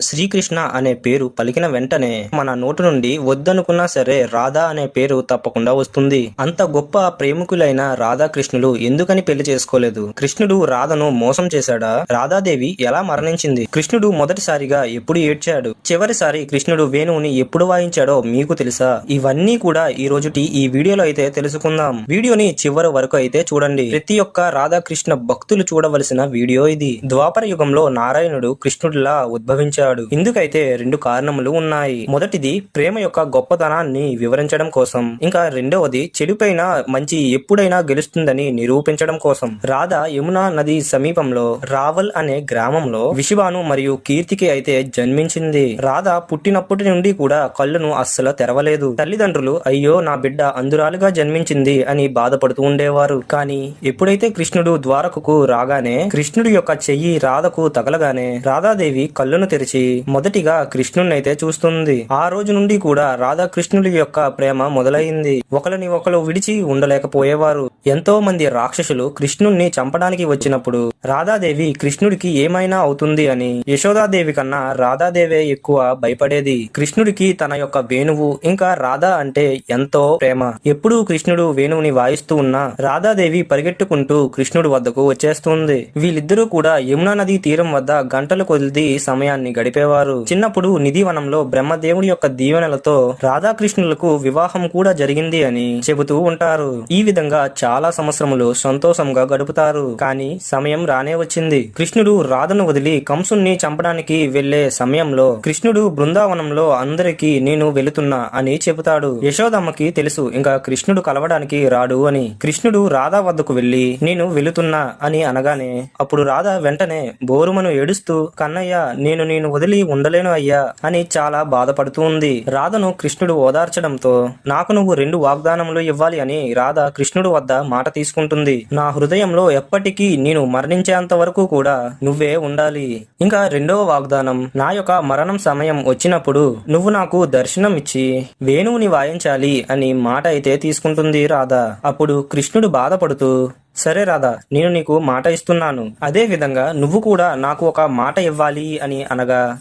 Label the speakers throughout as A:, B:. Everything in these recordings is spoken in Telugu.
A: శ్రీకృష్ణ అనే పేరు పలికిన వెంటనే మన నోటి నుండి వద్దనుకున్నా సరే రాధా అనే పేరు తప్పకుండా వస్తుంది. అంత గొప్ప ప్రేమికులైన రాధాకృష్ణులు ఎందుకని పెళ్ళి చేసుకోలేదు? కృష్ణుడు రాధను మోసం చేశాడా? రాధాదేవి ఎలా మరణించింది? కృష్ణుడు మొదటిసారిగా ఎప్పుడు ఏడ్చాడు? చివరిసారి కృష్ణుడు వేణువుని ఎప్పుడు వాయించాడో మీకు తెలుసా? ఇవన్నీ కూడా ఈ రోజుటి ఈ వీడియోలో అయితే తెలుసుకుందాం. వీడియోని చివరి వరకు అయితే చూడండి. ప్రతి ఒక్క రాధాకృష్ణ భక్తులు చూడవలసిన వీడియో ఇది. ద్వాపర యుగంలో నారాయణుడు కృష్ణుడిలా ఉద్భవించాడు. ఇందుకైతే రెండు కారణములు ఉన్నాయి. మొదటిది ప్రేమ యొక్క గొప్పతనాన్ని వివరించడం కోసం. ఇంకా రెండవది చెడుపైన మంచి ఎప్పుడైనా గెలుస్తుందని నిరూపించడం కోసం. రాధ యమునా నది సమీపంలో రావల్ అనే గ్రామంలో విషివాను మరియు కీర్తికి అయితే జన్మించింది. రాధ పుట్టినప్పటి నుండి కూడా కళ్ళను అస్సలు తెరవలేదు. తల్లిదండ్రులు అయ్యో నా బిడ్డ అందురాలుగా జన్మించింది అని బాధపడుతూ ఉండేవారు. కానీ ఎప్పుడైతే కృష్ణుడు ద్వారకకు రాగానే కృష్ణుడి యొక్క చెయ్యి రాధకు తగలగానే రాధాదేవి కళ్ళను తెరిచి మొదటిగా కృష్ణుణ్ణైతే చూస్తుంది. ఆ రోజు నుండి కూడా రాధా కృష్ణుడి యొక్క ప్రేమ మొదలైంది. ఒకరిని ఒకరు విడిచి ఉండలేకపోయేవారు. ఎంతో మంది రాక్షసులు కృష్ణుణ్ణి చంపడానికి వచ్చినప్పుడు రాధాదేవి కృష్ణుడికి ఏమైనా అవుతుంది అని యశోదాదేవి కన్నా రాధాదేవే ఎక్కువ భయపడేది. కృష్ణుడికి తన యొక్క వేణువు ఇంకా రాధా అంటే ఎంతో ప్రేమ. ఎప్పుడూ కృష్ణుడు వేణువుని వాయిస్తూ ఉన్నా రాధాదేవి పరిగెట్టుకుంటూ కృష్ణుడి వద్దకు వచ్చేస్తుంది. వీళ్ళిద్దరూ కూడా యమునా నది తీరం వద్ద గంటలు కొద్ది సమయాన్ని గడిపేవారు. చిన్నప్పుడు నిధివనంలో బ్రహ్మదేవుడి యొక్క దీవెనలతో రాధాకృష్ణులకు వివాహం కూడా జరిగింది అని చెబుతూ ఉంటారు. ఈ విధంగా చాలా సంవత్సరములు సంతోషంగా గడుపుతారు. కానీ సమయం రానే వచ్చింది. కృష్ణుడు రాధను వదిలి కంసుణ్ణి చంపడానికి వెళ్ళే సమయంలో కృష్ణుడు బృందావనంలో అందరికీ నేను వెళుతున్నా అని చెబుతాడు. యశోదమ్మకి తెలుసు ఇంకా కృష్ణుడు కలవడానికి రాడు అని. కృష్ణుడు రాధా వద్దకు వెళ్ళి నేను వెళుతున్నా అని అనగానే అప్పుడు రాధ వెంటనే బోరుమను ఏడుస్తూ కన్నయ్య నేను నేను వదిలి ఉండలేను అయ్యా అని చాలా బాధపడుతూ ఉంది. రాధను కృష్ణుడు ఓదార్చడంతో నాకు నువ్వు రెండు వాగ్దానములు ఇవ్వాలి అని రాధ కృష్ణుడు వద్ద మాట తీసుకుంటుంది. నా హృదయంలో ఎప్పటికీ నేను మరణించేంత వరకు కూడా నువ్వే ఉండాలి. ఇంకా రెండవ వాగ్దానం నా యొక్క మరణం సమయం వచ్చినప్పుడు నువ్వు నాకు దర్శనం ఇచ్చి వేణువుని వాయించాలి అని మాట అయితే తీసుకుంటుంది రాధ. అప్పుడు కృష్ణుడు బాధపడుతూ సరే రాధా నేను నీకు మాట ఇస్తున్నాను. అదే విధంగా నువ్వు కూడా నాకు ఒక మాట ఇవ్వాలి అని అనగా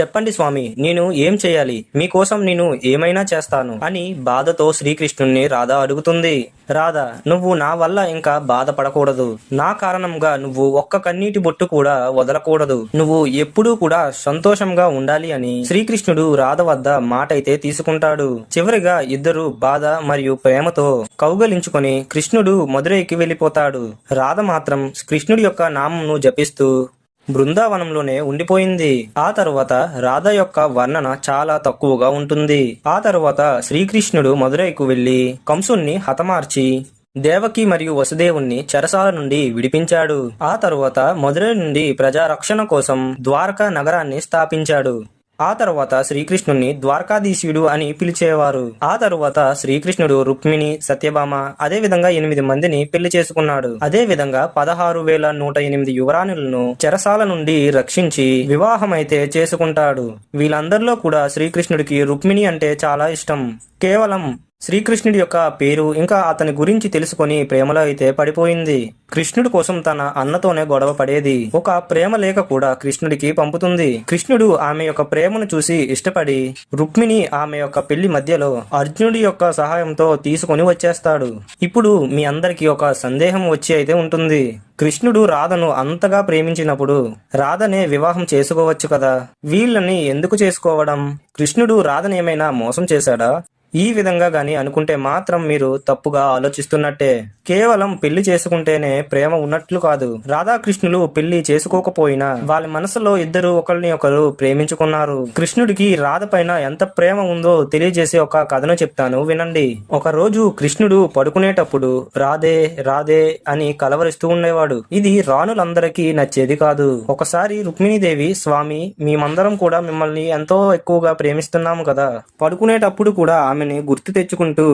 A: చెప్పండి స్వామి నేను ఏం చేయాలి? మీకోసం నేను ఏమైనా చేస్తాను. అని బాధతో శ్రీకృష్ణుణ్ణి రాధ అడుగుతుంది. రాధ నువ్వు నా వల్ల ఇంకా బాధపడకూడదు. నా కారణంగా నువ్వు ఒక్క కన్నీటి బొట్టు కూడా వదలకూడదు. నువ్వు ఎప్పుడూ కూడా సంతోషంగా ఉండాలి అని శ్రీకృష్ణుడు రాధ వద్ద మాట అయితే తీసుకుంటాడు. చివరిగా ఇద్దరు బాధ మరియు ప్రేమతో కౌగలించుకొని కృష్ణుడు మధురైకి వెళ్ళిపోతాడు. రాధ మాత్రం కృష్ణుడి యొక్క నామంను జపిస్తూ బృందావనంలోనే ఉండిపోయింది. ఆ తరువాత రాధ యొక్క వర్ణన చాలా తక్కువగా ఉంటుంది. ఆ తరువాత శ్రీకృష్ణుడు మదురైకు వెళ్ళి కంసుణ్ణి హతమార్చి దేవకి మరియు వసుదేవుణ్ణి చెరసాల నుండి విడిపించాడు. ఆ తరువాత మదురై నుండి ప్రజారక్షణ కోసం ద్వారకా నగరాన్ని స్థాపించాడు. ఆ తరువాత శ్రీకృష్ణుణ్ణి ద్వారకాధీశుడు అని పిలిచేవారు. ఆ తరువాత శ్రీకృష్ణుడు రుక్మిణి సత్యభామ అదే విధంగా ఎనిమిది మందిని పెళ్ళి చేసుకున్నాడు. అదే విధంగా పదహారు వేల నూట ఎనిమిది యువరాణులను చెరసాల నుండి రక్షించి వివాహమైతే చేసుకుంటాడు. వీళ్ళందరిలో కూడా శ్రీకృష్ణుడికి రుక్మిణి అంటే చాలా ఇష్టం. కేవలం శ్రీకృష్ణుడి యొక్క పేరు ఇంకా అతని గురించి తెలుసుకొని ప్రేమలో అయితే పడిపోయింది. కృష్ణుడి కోసం తన అన్నతోనే గొడవ పడేది. ఒక ప్రేమ లేఖ కూడా కృష్ణుడికి పంపుతుంది. కృష్ణుడు ఆమె యొక్క ప్రేమను చూసి ఇష్టపడి రుక్మిణి ఆమె యొక్క పెళ్ళి మధ్యలో అర్జునుడి యొక్క సహాయంతో తీసుకొని వచ్చేస్తాడు. ఇప్పుడు మీ అందరికీ ఒక సందేహం వచ్చి అయితే ఉంటుంది. కృష్ణుడు రాధను అంతగా ప్రేమించినప్పుడు రాధనే వివాహం చేసుకోవచ్చు కదా? వీళ్ళని ఎందుకు చేసుకోవడం? కృష్ణుడు రాధనేమైనా మోసం చేశాడా? ఈ విధంగా కానీ అనుకుంటే మాత్రం మీరు తప్పుగా ఆలోచిస్తున్నట్టే. కేవలం పెళ్ళి చేసుకుంటేనే ప్రేమ ఉన్నట్లు కాదు. రాధాకృష్ణులు పెళ్ళి చేసుకోకపోయినా వాళ్ళ మనసులో ఇద్దరు ఒకరిని ఒకరు ప్రేమించుకున్నారు. కృష్ణుడికి రాధ పైన ఎంత ప్రేమ ఉందో తెలియజేసే ఒక కథను చెప్తాను వినండి. ఒక రోజు కృష్ణుడు పడుకునేటప్పుడు రాధే రాధే అని కలవరిస్తూ ఉండేవాడు. ఇది రాణులందరికీ నచ్చేది కాదు. ఒకసారి రుక్మిణీదేవి స్వామి మేమందరం కూడా మిమ్మల్ని ఎంతో ఎక్కువగా ప్రేమిస్తున్నాము కదా. పడుకునేటప్పుడు కూడా ఆమె ఆమెని గుర్తు తెచ్చుకుంటూ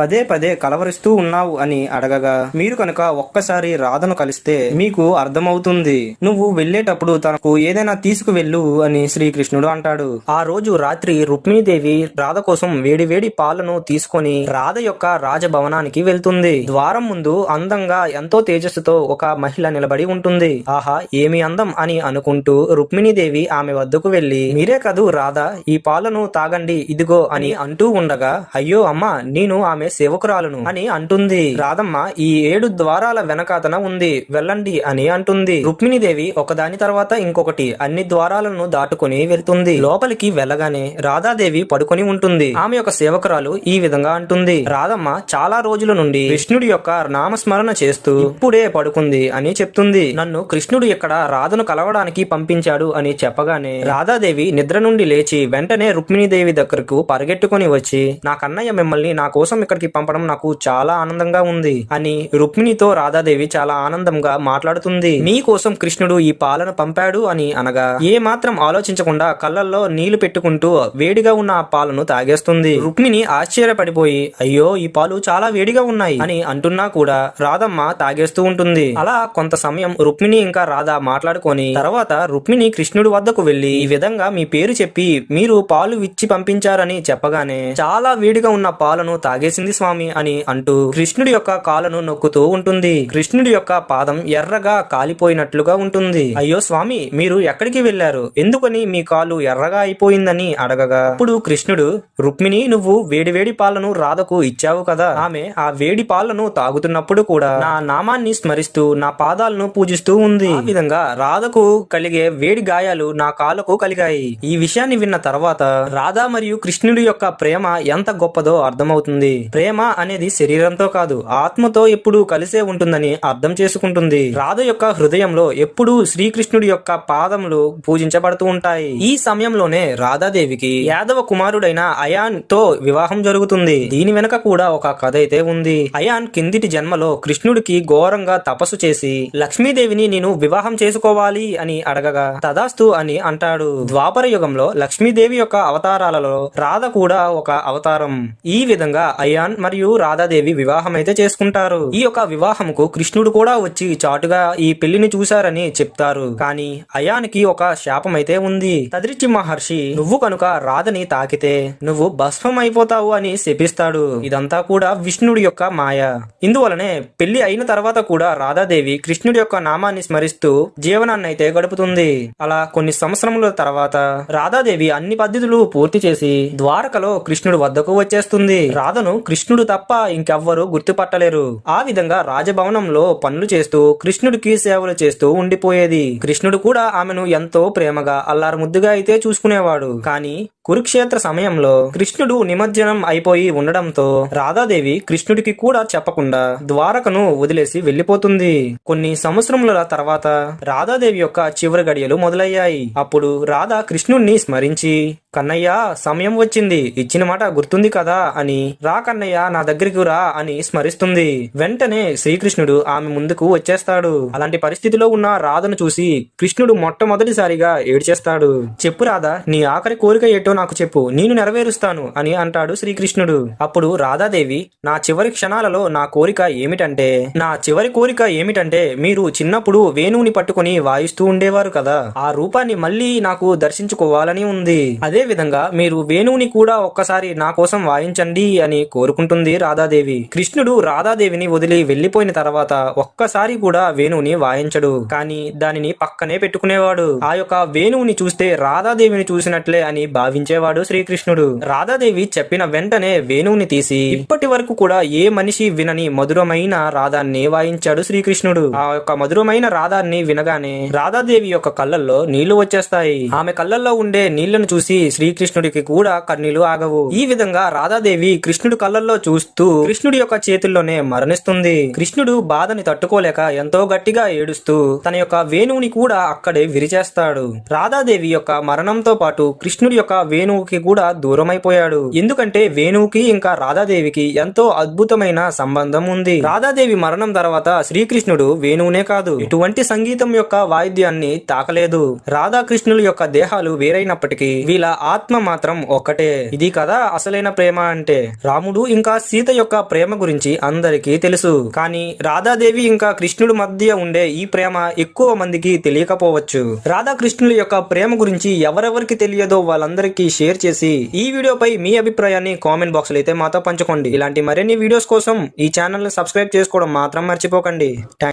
A: పదే పదే కలవరిస్తూ ఉన్నావు అని అడగగా మీరు కనుక ఒక్కసారి రాధను కలిస్తే మీకు అర్థమవుతుంది. నువ్వు వెళ్ళేటప్పుడు తనకు ఏదైనా తీసుకువెళ్ళు అని శ్రీకృష్ణుడు అంటాడు. ఆ రోజు రాత్రి రుక్మిణీదేవి రాధ కోసం వేడి వేడి పాలను తీసుకొని రాధ యొక్క రాజభవనానికి వెళ్తుంది. ద్వారం ముందు అందంగా ఎంతో తేజస్సుతో ఒక మహిళ నిలబడి ఉంటుంది. ఆహా ఏమి అందం అని అనుకుంటూ రుక్మిణీదేవి ఆమె వద్దకు వెళ్ళి మీరే కదూ రాధ ఈ పాలను తాగండి ఇదిగో అని అంటూ ఉండగా అయ్యో అమ్మా నేను ఆమె సేవకురాలను అని అంటుంది. రాధమ్మ ఈ ఏడు ద్వారాల వెనకాతన ఉంది వెళ్ళండి అని అంటుంది. రుక్మిణీదేవి ఒకదాని తర్వాత ఇంకొకటి అన్ని ద్వారాలను దాటుకుని వెళ్తుంది. లోపలికి వెళ్ళగానే రాధాదేవి పడుకొని ఉంటుంది. ఆమె యొక్క సేవకురాలు ఈ విధంగా అంటుంది. రాధమ్మ చాలా రోజుల నుండి కృష్ణుడి యొక్క నామస్మరణ చేస్తూ ఇప్పుడే పడుకుంది అని చెప్తుంది. నన్ను కృష్ణుడు ఇక్కడ రాధను కలవడానికి పంపించాడు అని చెప్పగానే రాధాదేవి నిద్ర నుండి లేచి వెంటనే రుక్మిణీదేవి దగ్గరకు పరిగెట్టుకుని వచ్చి నా కన్నయ్య మిమ్మల్ని నా కోసం ఇక్కడికి పంపడం నాకు చాలా ఆనందంగా ఉంది. అని రుక్మిణితో రాధాదేవి చాలా ఆనందంగా మాట్లాడుతుంది. నీ కోసం కృష్ణుడు ఈ పాలను పంపాడు అని అనగా ఏ మాత్రం ఆలోచించకుండా కళ్ళల్లో నీళ్ళు పెట్టుకుంటూ వేడిగా ఉన్న ఆ పాలను తాగేస్తుంది రుక్మిణి ఆశ్చర్యపడిపోయి అయ్యో ఈ పాలు చాలా వేడిగా ఉన్నాయి అని అంటున్నా కూడా రాధమ్మ తాగేస్తూ ఉంటుంది. అలా కొంత సమయం రుక్మిణి ఇంకా రాధ మాట్లాడుకొని తర్వాత రుక్మిణి కృష్ణుడి వద్దకు వెళ్ళి ఈ విధంగా మీ పేరు చెప్పి మీరు పాలు ఇచ్చి పంపించారని చెప్పగానే చాలా వేడిగా ఉన్న పాలను తాగేసి తాగేసింది స్వామి అని అంటూ కృష్ణుడి యొక్క కాలను నొక్కుతూ ఉంటుంది. కృష్ణుడి యొక్క పాదం ఎర్రగా కాలిపోయినట్లుగా ఉంటుంది. అయ్యో స్వామి మీరు ఎక్కడికి వెళ్ళారు ఎందుకని మీ కాలు ఎర్రగా అయిపోయిందని అడగగా. అప్పుడు కృష్ణుడు రుక్మిణి నువ్వు వేడి వేడి పాలను రాధకు ఇచ్చావు కదా. ఆమె ఆ వేడి పాలను తాగుతున్నప్పుడు కూడా నా నామాన్ని స్మరిస్తూ నా పాదాలను పూజిస్తూ ఉంది. ఈ విధంగా రాధకు కలిగే వేడి గాయాలు నా కాలకు కలిగాయి. ఈ విషయాన్ని విన్న తర్వాత రాధ మరియు కృష్ణుడి యొక్క ప్రేమ ఎంత గొప్పదో అర్థమవుతుంది. ప్రేమ అనేది శరీరంతో కాదు ఆత్మతో ఎప్పుడు కలిసే ఉంటుందని అర్థం చేసుకుంటుంది. రాధ యొక్క హృదయంలో ఎప్పుడూ శ్రీకృష్ణుడి యొక్క పాదములు పూజించబడుతూ ఉంటాయి. ఈ సమయంలోనే రాధాదేవికి యాదవ కుమారుడైన అయాన్తో వివాహం జరుగుతుంది. దీని వెనక కూడా ఒక కథ అయితే ఉంది. అయాన్ కిందిటి జన్మలో కృష్ణుడికి ఘోరంగా తపస్సు చేసి లక్ష్మీదేవిని నేను వివాహం చేసుకోవాలి అని అడగగా తదాస్తు అని అంటాడు. ద్వాపర యుగంలో లక్ష్మీదేవి యొక్క అవతారాలలో రాధ కూడా ఒక అవతారం. ఈ విధంగా అయాన్ మరియు రాధాదేవి వివాహం అయితే చేసుకుంటారు. ఈ యొక్క వివాహంకు కృష్ణుడు కూడా వచ్చి చాటుగా ఈ పెళ్ళిని చూశారని చెప్తారు. కానీ అయానికి ఒక శాపం అయితే ఉంది. తదిరిచి మహర్షి నువ్వు కనుక రాధని తాకితే నువ్వు భస్మం అయిపోతావు అని శపిస్తాడు. ఇదంతా కూడా విష్ణుడి యొక్క మాయ. ఇందువలనే పెళ్ళి అయిన తర్వాత కూడా రాధాదేవి కృష్ణుడి యొక్క నామాన్ని స్మరిస్తూ జీవనాన్ని అయితే గడుపుతుంది. అలా కొన్ని సంవత్సరముల తర్వాత రాధాదేవి అన్ని పద్ధతులు పూర్తి చేసి ద్వారకలో కృష్ణుడు వద్దకు వచ్చేస్తుంది. రాధను కృష్ణుడు తప్ప ఇంకెవ్వరూ గుర్తుపట్టలేరు. ఆ విధంగా రాజభవనంలో పనులు చేస్తూ కృష్ణుడికి సేవలు చేస్తూ ఉండిపోయేది. కృష్ణుడు కూడా ఆమెను ఎంతో ప్రేమగా అల్లారు ముద్దుగా అయితే చూసుకునేవాడు. కానీ కురుక్షేత్ర సమయంలో కృష్ణుడు నిమజ్జనం అయిపోయి ఉండడంతో రాధాదేవి కృష్ణుడికి కూడా చెప్పకుండా ద్వారకను వదిలేసి వెళ్ళిపోతుంది కొన్ని సంవత్సరముల తర్వాత రాధాదేవి యొక్క చివరి గడియలు మొదలయ్యాయి. అప్పుడు రాధ కృష్ణుణ్ణి స్మరించి కన్నయ్య సమయం వచ్చింది. ఇచ్చిన మాట గుర్తుంది కదా అని రా కన్నయ్య నా దగ్గరికి రా అని స్మరిస్తుంది. వెంటనే శ్రీకృష్ణుడు ఆమె ముందుకు వచ్చేస్తాడు. అలాంటి పరిస్థితిలో ఉన్న రాధను చూసి కృష్ణుడు మొట్టమొదటిసారిగా ఏడ్చేస్తాడు. చెప్పు రాధా నీ ఆఖరి కోరిక ఏటో నాకు చెప్పు నేను నెరవేరుస్తాను అని అంటాడు శ్రీకృష్ణుడు. అప్పుడు రాధాదేవి నా చివరి క్షణాలలో నా కోరిక ఏమిటంటే నా చివరి కోరిక ఏమిటంటే మీరు చిన్నప్పుడు వేణువుని పట్టుకుని వాయిస్తూ ఉండేవారు కదా. ఆ రూపాన్ని మళ్ళీ నాకు దర్శించుకోవాలని ఉంది. అదే విధంగా మీరు వేణువుని కూడా ఒక్కసారి నా కోసం వాయించండి అని కోరుకుంటుంది రాధాదేవి. కృష్ణుడు రాధాదేవిని వదిలి వెళ్ళిపోయిన తర్వాత ఒక్కసారి కూడా వేణువుని వాయించడు. కానీ దానిని పక్కనే పెట్టుకునేవాడు. ఆ యొక్క వేణువుని చూస్తే రాధాదేవిని చూసినట్లే అని భావించేవాడు శ్రీకృష్ణుడు. రాధాదేవి చెప్పిన వెంటనే వేణువుని తీసి ఇప్పటి వరకు కూడా ఏ మనిషి వినని మధురమైన రాధాన్ని వాయించాడు శ్రీకృష్ణుడు. ఆ యొక్క మధురమైన రాధాన్ని వినగానే రాధాదేవి యొక్క కళ్ళల్లో నీళ్ళు వచ్చేస్తాయి. ఆమె కళ్ళల్లో ఉండే నీళ్ళను చూసి శ్రీకృష్ణుడికి కూడా కన్నీళ్ళు ఆగవు. ఈ విధంగా రాధాదేవి కృష్ణుడి కళ్ళల్లో చూస్తూ కృష్ణుడి యొక్క చేతుల్లోనే మరణిస్తుంది. కృష్ణుడు బాధని తట్టుకోలేక ఎంతో గట్టిగా ఏడుస్తూ తన యొక్క వేణువుని కూడా అక్కడే విరిచేస్తాడు. రాధాదేవి యొక్క మరణంతో పాటు కృష్ణుడి యొక్క వేణువుకి కూడా దూరమైపోయాడు. ఎందుకంటే వేణువుకి ఇంకా రాధాదేవికి ఎంతో అద్భుతమైన సంబంధం ఉంది. రాధాదేవి మరణం తర్వాత శ్రీకృష్ణుడు వేణువునే కాదు. ఎటువంటి సంగీతం యొక్క వాయిద్యాన్ని తాకలేదు. రాధాకృష్ణుల యొక్క దేహాలు వేరైనప్పటికీ వీళ్ళ ఆత్మ మాత్రం ఒక్కటే. ఇది కదా అసలైన ప్రేమ అంటే. రాముడు ఇంకా సీత యొక్క ప్రేమ గురించి అందరికీ తెలుసు. కానీ రాధాదేవి ఇంకా కృష్ణుడు మధ్య ఉండే ఈ ప్రేమ ఎక్కువ మందికి తెలియకపోవచ్చు. రాధాకృష్ణుల యొక్క ప్రేమ గురించి ఎవరెవరికి తెలియదో వాళ్ళందరికీ షేర్ చేసి ఈ వీడియోపై మీ అభిప్రాయాన్ని కామెంట్ బాక్స్లో అయితే మాతో పంచుకోండి. ఇలాంటి మరిన్ని వీడియోస్ కోసం ఈ ఛానల్ని సబ్స్క్రైబ్ చేసుకోవడం మాత్రం మర్చిపోకండి.